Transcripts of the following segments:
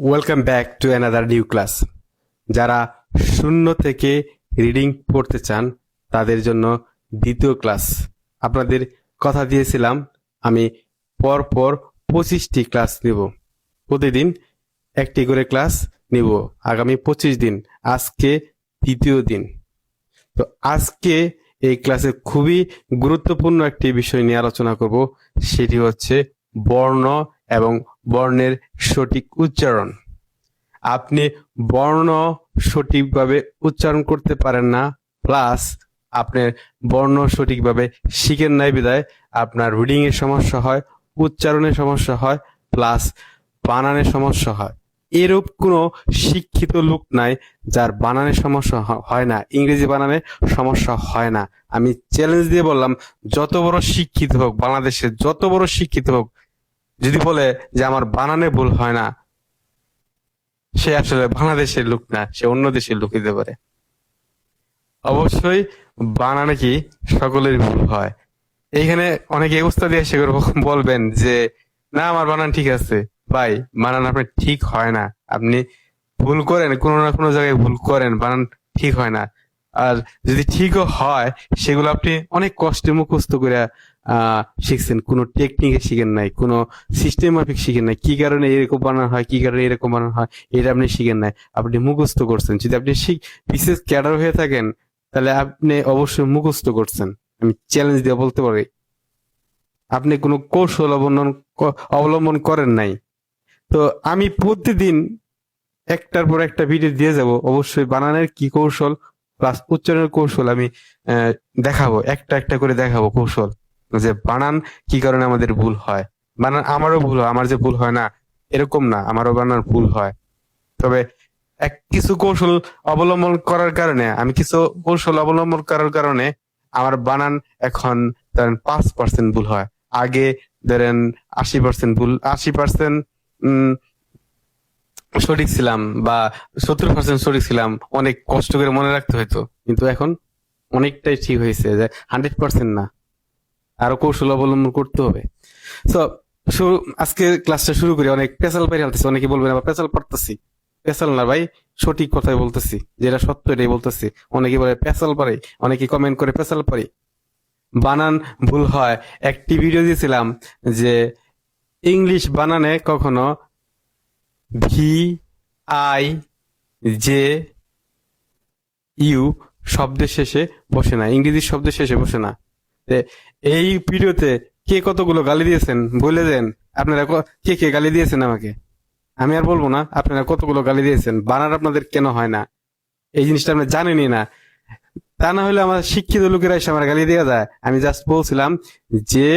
Welcome back to another new class যারা শূন্য থেকে রিডিং পড়তে চান, তাদের জন্য দ্বিতীয় ক্লাস আপনাদের কথা দিয়েছিলাম, আমি পর পর পঁচিশটি ক্লাস নেব। প্রতিদিন একটি করে ক্লাস নিব, আগামী পঁচিশ দিন, আজকে দ্বিতীয় দিন। তো আজকে এই ক্লাসে খুবই গুরুত্বপূর্ণ একটি বিষয় নিয়ে আলোচনা করব, সেটি হচ্ছে বর্ণ এবং বর্ণের সঠিক উচ্চারণ। আপনি বর্ণ সঠিকভাবে উচ্চারণ করতে পারেন না, প্লাস আপনার বর্ণ সঠিকভাবে শিখেন নাই বিদায় আপনার রিডিং এর সমস্যা হয় উচ্চারণের সমস্যা হয়, প্লাস বানানের সমস্যা হয়। এরূপ কোনো শিক্ষিত লোক নাই যার বানানের সমস্যা হয় না, ইংরেজি বানানে সমস্যা হয় না। আমি চ্যালেঞ্জ দিয়ে বললাম, যত বড় শিক্ষিত হোক, বাংলাদেশের যত বড় শিক্ষিত হোক যদি বলে যে আমার বানানে ভুল হয় না, সে আসলে বাংলাদেশের লোক না, সে অন্য দেশের লোক হতে পারে। অবশ্যই বানানে কি সকলের ভুল হয়। এইখানে অনেকে উস্তাদ এসে বলবেন যে, না, আমার বানান ঠিক আছে। ভাই, বানান আপনার ঠিক হয় না। আপনি ভুল করেন, কোনো না কোনো জায়গায় ভুল করেন, বানান ঠিক হয় না। আর যদি ঠিকও হয়, সেগুলো আপনি অনেক কষ্টে মুখস্থ করে শিখছেন। কোনো টেকনিকে শিখেন নাই, কোনো সিস্টেম মাফিক শিখেন নাই। কি কারণে এরকম বানান হয়, কি কারণে এরকম বানান হয়, এটা আপনি শিখেন নাই। আপনি মুখস্থ করছেন। যদি আপনি বিশেষ ক্যাডার হয়ে থাকেন, তাহলে আপনি অবশ্যই মুখস্থ করছেন। আমি চ্যালেঞ্জ দিয়ে বলতে পারি, আপনি কোনো কৌশল অবলম্বন অবলম্বন করেন নাই। তো আমি প্রতিদিন একটার পর একটা ভিডিও দিয়ে যাব। অবশ্যই বানানের কি কৌশল প্লাস উচ্চারণের কৌশল আমি দেখাবো। একটা একটা করে দেখাবো কৌশল। যে বানান কি কারণে আমাদের ভুল হয়? বানান আমারও ভুল হয়, আমার যে ভুল হয় না, এরকম না, আমারও বানান ভুল হয়। তবে এক কিছু কৌশল অবলম্বন করার কারণে, আমি কিছু কৌশল অবলম্বন করার কারণে আমার বানান এখন ধরেন পাঁচ পার্সেন্ট ভুল হয়। আগে ধরেন আশি পার্সেন্ট ভুল, আশি পার্সেন্ট সঠিক ছিলাম বা সত্তর পার্সেন্ট সঠিক ছিলাম, অনেক কষ্ট করে মনে রাখতে হতো কিন্তু এখন অনেকটাই ঠিক হয়েছে যে হান্ড্রেড পার্সেন্ট না। আরও কৌশল অবলম্বন করতে হবে। তো আজকে ক্লাসটা শুরু করি, অনেক পেশাল পাই হালতেছি অনেকে বলবেন, আবার পেশাল পারতেছি। পেশাল না ভাই, সঠিক কথাই বলতেছি, যেটা সত্য এটাই বলতেছি। অনেকে বলে পেশাল পারে। অনেকে কমেন্ট করে পেশাল পারি। বানান ভুল হয়। একটি ভিডিও দিয়েছিলাম যে, ইংলিশ বানানে কখনো ভি আই জে ইউ শব্দের শেষে বসে না। ইংরেজি শব্দের শেষে বসে না। এই ভিডিওতে কে কতগুলো গালি দিয়েছেন, বলে দেন। আপনারা কে কে গালি দিয়েছেন আমাকে? আমি আর বলব না, আপনারা কতগুলো গালি দিয়েছেন? বানার আপনাদের কেন হয় না? এই জিনিসটা আপনি জানেনই না। তা না হলে আমার শিক্ষিত লোকেরা এসে আমার গালি দেওয়া যায়। আমি জাস্ট বলছিলাম যে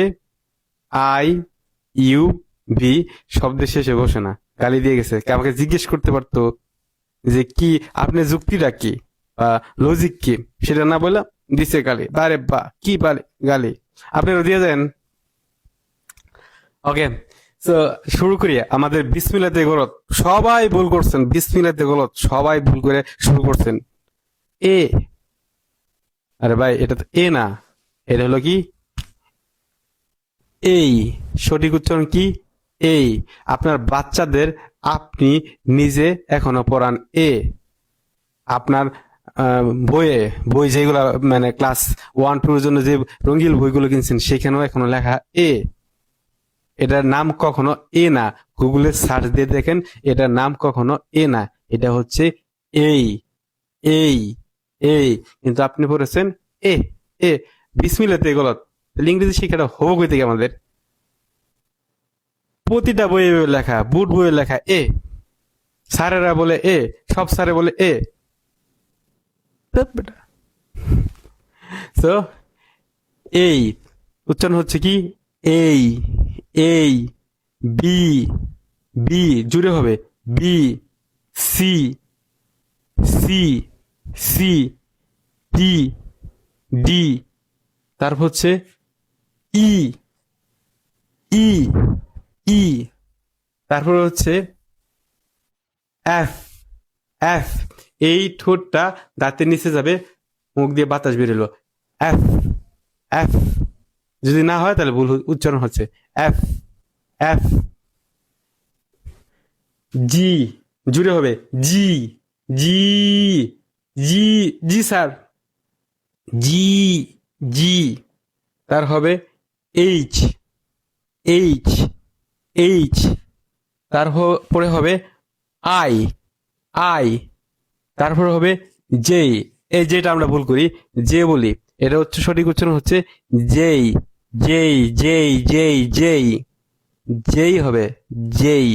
আই ইউ ভি শব্দের শেষে বসে না, গালি দিয়ে গেছে। আমাকে জিজ্ঞেস করতে পারতো যে কি আপনি যুক্তিটা কি? লজিক কি? সেটা না বললাম দিছে গালি। বারে বা, কি বালে গালি? আপনারা দিয়ে দেন ওকে শুরু করি, আমাদের বিসমিল্লাতে গলত। সবাই ভুল করছেন বিসমিল্লাতে গলত। সবাই ভুল করে শুরু করছেন। এ, আরে ভাই, এটা তো এ না। এটা হলো কি? এই, সঠিক উচ্চারণ কি? এই, আপনার বাচ্চাদের আপনি নিজে এখনও পড়ান এ। আপনার বইয়ে, বই যেগুলো মানে ক্লাস ওয়ান টুর জন্য যে রঙিল বইগুলো কিনছেন, সেখানেও এখনও লেখা এ। এটার নাম কখনো এ না। গুগলে সার্চ দিয়ে দেখেন, এটার নাম কখনো এ না। এটা হচ্ছে এই এই এই। কিন্তু আপনি পড়েছেন এ এ। বিসমিল্লাতে গলত তাহলে ইংরেজি শিক্ষাটা কই থেকে আমাদের? প্রতিটা বইয়ে লেখা, বুট বইয়ে লেখা এ। স্যারেরা বলে এ, সব স্যারে বলে এ। তো এই উচ্চারণ হচ্ছে কি? এই এই বি বি জুড়ে হবে। B C C C D D তারপর হচ্ছে ই ই ই তারপর হচ্ছে এফ এফ এই ঠোঁটটা দাঁতের নিচে যাবে, মুখ দিয়ে বাতাস বেরোলো এফ এফ। যদি না হয় তাহলে ভুল উচ্চারণ হচ্ছে। F F. জি, জুড়ে হবে। G G G G, sir. G G. তার হবে এইচ এইচ এইচ। তার পরে হবে আই আই। তারপর হবে যেই। এই যেটা আমরা ভুল করি জে বলি, এটা হচ্ছে সঠিক উচ্চারণ হচ্ছে যেই যেই যেই যেই যেই। যেই হবে যেই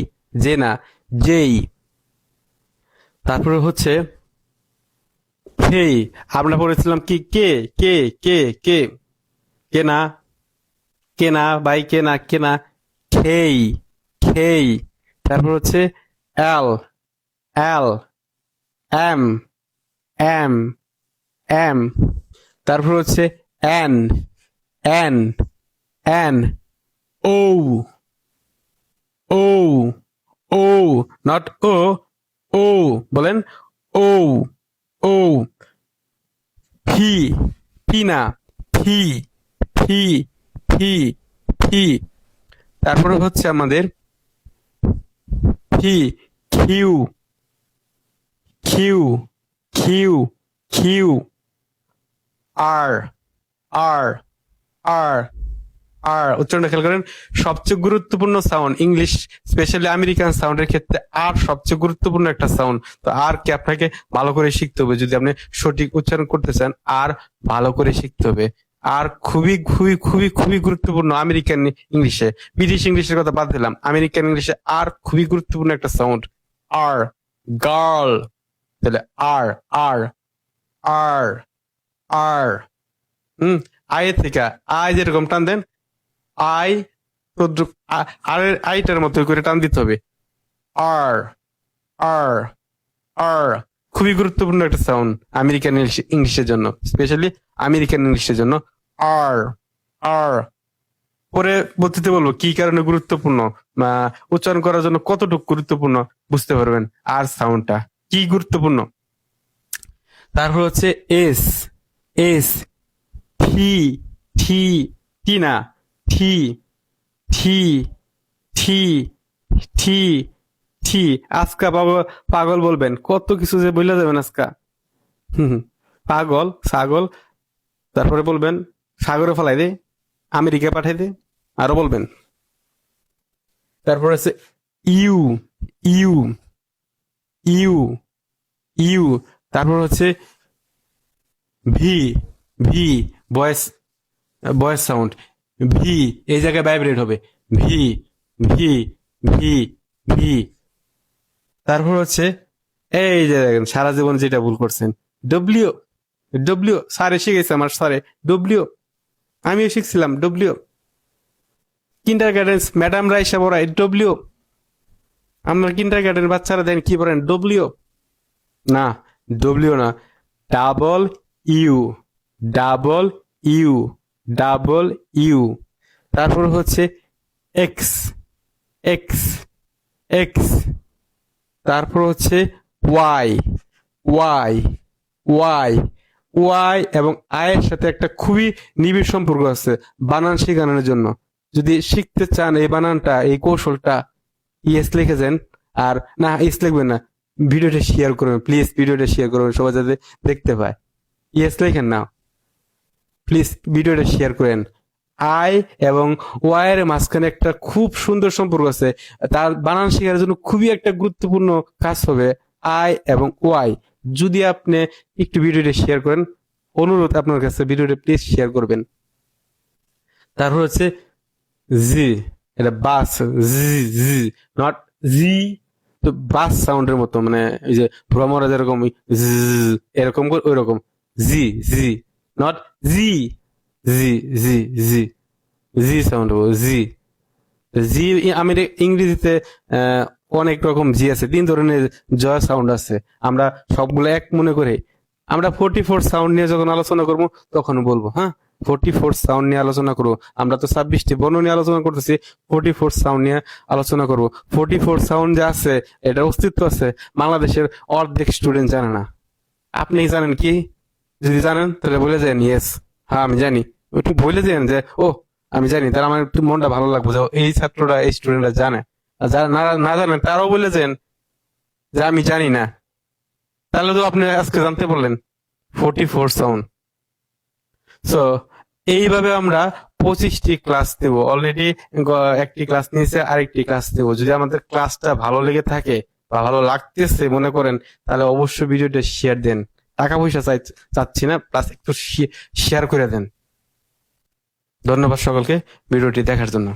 জে না, যেই। তারপরে হচ্ছে ফেই আমরা পড়েছিলাম কি, কে কে কে কে কে না কে না, বাই কে না কে না, খেই খেই। তারপর হচ্ছে L L M M M তারপর হচ্ছে N N N O O O not O O বলেন ও ও ফি ফি না ফি ফি ফি ফি তারপরে হচ্ছে আমাদের P Q Q Q Q R R R R উচ্চারণটা খেয়াল করেন, সবচেয়ে গুরুত্বপূর্ণ সাউন্ড ইংলিশ স্পেশালি আমেরিকান সাউন্ডের ক্ষেত্রে আর সবচেয়ে গুরুত্বপূর্ণ একটা সাউন্ড তো আর কি আপনাকে ভালো করে শিখতে হবে। যদি আপনি সঠিক উচ্চারণ করতে চান আর ভালো করে শিখতে হবে। আর খুবই খুবই খুবই খুবই গুরুত্বপূর্ণ আমেরিকান ইংলিশে ব্রিটিশ ইংলিশের কথা বাদ দিলাম। আমেরিকান ইংলিশে আর খুবই গুরুত্বপূর্ণ একটা সাউন্ড আর গার্ল তাহলে আর R R R hmm I থেকে আই যেরকম টান দেন আই আর আইটার মতো করে টান দিতে হবে। আর আর আর খুবই গুরুত্বপূর্ণ একটা সাউন্ড আমেরিকান ইংলিশ- ইংলিশের জন্য স্পেশালি আমেরিকান ইংলিশের জন্য। আর আর পরে বলতে বলব কি কারণে গুরুত্বপূর্ণ উচ্চারণ করার জন্য কতটুকু গুরুত্বপূর্ণ, বুঝতে পারবেন আর সাউন্ডটা কি গুরুত্বপূর্ণ? তারপর হচ্ছে এস এস থি থি টি না থি থি থি থি টি আজকা পাগল পাগল বলবেন, কত কিছু যে বলে যাবেন আজকা। হুম। পাগল, ছাগল, তারপরে বলবেন, সাগরে ফেলাই দে, আমেরিকা পাঠাই দে, আরও বলবেন। তারপর আছে ইউ ইউ ইউ। ইউ, তারপর হচ্ছে V V, voice voice sound, V, এই জায়গায় ভাইব্রেট হবে, ভি ভি ভি ভি। তারপর হচ্ছে, এই যে দেখেন, সারা জীবন যেটা ভুল করছেন ডব্লিউ ডব্লিউ স্যার এসে গেছে আমার স্যারে ডব্লিউ আমিও শিখছিলাম W kindergartens madam Raisa পড়ায় ডব্লিউ আপনার কিন্ডার গার্ডেন বাচ্চারা দেন কি পড়েন? ডব্লিউ না ডব্লিউ না double U double U double U তারপর হচ্ছে এক্স এক্স এক্স তারপর হচ্ছে ওয়াই ওয়াই ওয়াই ওয়াই এবং আয়ের সাথে একটা খুবই নিবিড় সম্পর্ক আছে, বানান শেখানোর জন্য। যদি শিখতে চান এই বানানটা, এই কৌশলটা, ইয়েস লিখেছেন আর না, ইয়েস লিখবেন না ভিডিওটা শেয়ার করবেন প্লিজ ভিডিওটা শেয়ার করবেন সবাই যাতে দেখতে পায়। ইয়েস লেখেন না। প্লিজ ভিডিওটা শেয়ার করেন। আই এবং ওয়াইয়ের মাঝখানে একটা খুব সুন্দর সম্পর্ক আছে। তার বানান শেখার জন্য খুবই একটা গুরুত্বপূর্ণ কাজ হবে আই এবং ওয়াই যদি আপনি একটু ভিডিওটা শেয়ার করেন, অনুরোধ আপনার কাছে, ভিডিওটা প্লিজ শেয়ার করবেন। তারপর হচ্ছে জি এটা বাস জি জি নট জি তো বাস সাউন্ডের মতো মানে এই যে ভ্রমরা যেরকম এরকম করে ওই রকম জি জি not G G G G G sound জি। জি আমি ইংরেজিতে অনেক রকম জি আছে, তিন ধরনের জয় সাউন্ড আছে। আমরা সবগুলো এক মনে করে, আমরা ফোর্টি ফোর সাউন্ড নিয়ে যখন আলোচনা করব, তখন বলব হ্যাঁ? ফোর্টি ফোর সাউন্ড নিয়ে আলোচনা করব। আমরা তো ছাব্বিশটি বর্ণ নিয়ে আলোচনা করতেছি ফোর্টি ফোর সাউন্ড নিয়ে আলোচনা করব। ফোর্টি ফোর সাউন্ড যে আছে এটার অস্তিত্ব আছে, বাংলাদেশের অর্ধেক স্টুডেন্ট জানে না। আপনি জানেন কি? যদি জানেন, তাহলে বলে যান ইয়েস হ্যাঁ আমি জানি। একটু বলে দেন যে, ও, আমি জানি, তাহলে আমার একটু মনটা ভালো লাগবে এই ছাত্ররা, এই স্টুডেন্টরা জানে। আর যারা না জানেন, তারাও বলে দেন যে, আমি জানি না। তাহলে তো আপনি আজকে জানতে বললেন ফোর্টি ফোর সাউন্ড সো এইভাবে আমরা পঁচিশটি ক্লাস দেব। অলরেডি একটি ক্লাস নিয়েছে, আরেকটি ক্লাস দেব। যদি আমাদের ক্লাসটা ভালো লেগে থাকে বা ভালো লাগতেছে মনে করেন, তাহলে অবশ্যই ভিডিওটা শেয়ার দেন। টাকা পয়সা চাই, চাচ্ছি না প্লাস একটু শেয়ার করে দেন। ধন্যবাদ সকলকে ভিডিওটি দেখার জন্য।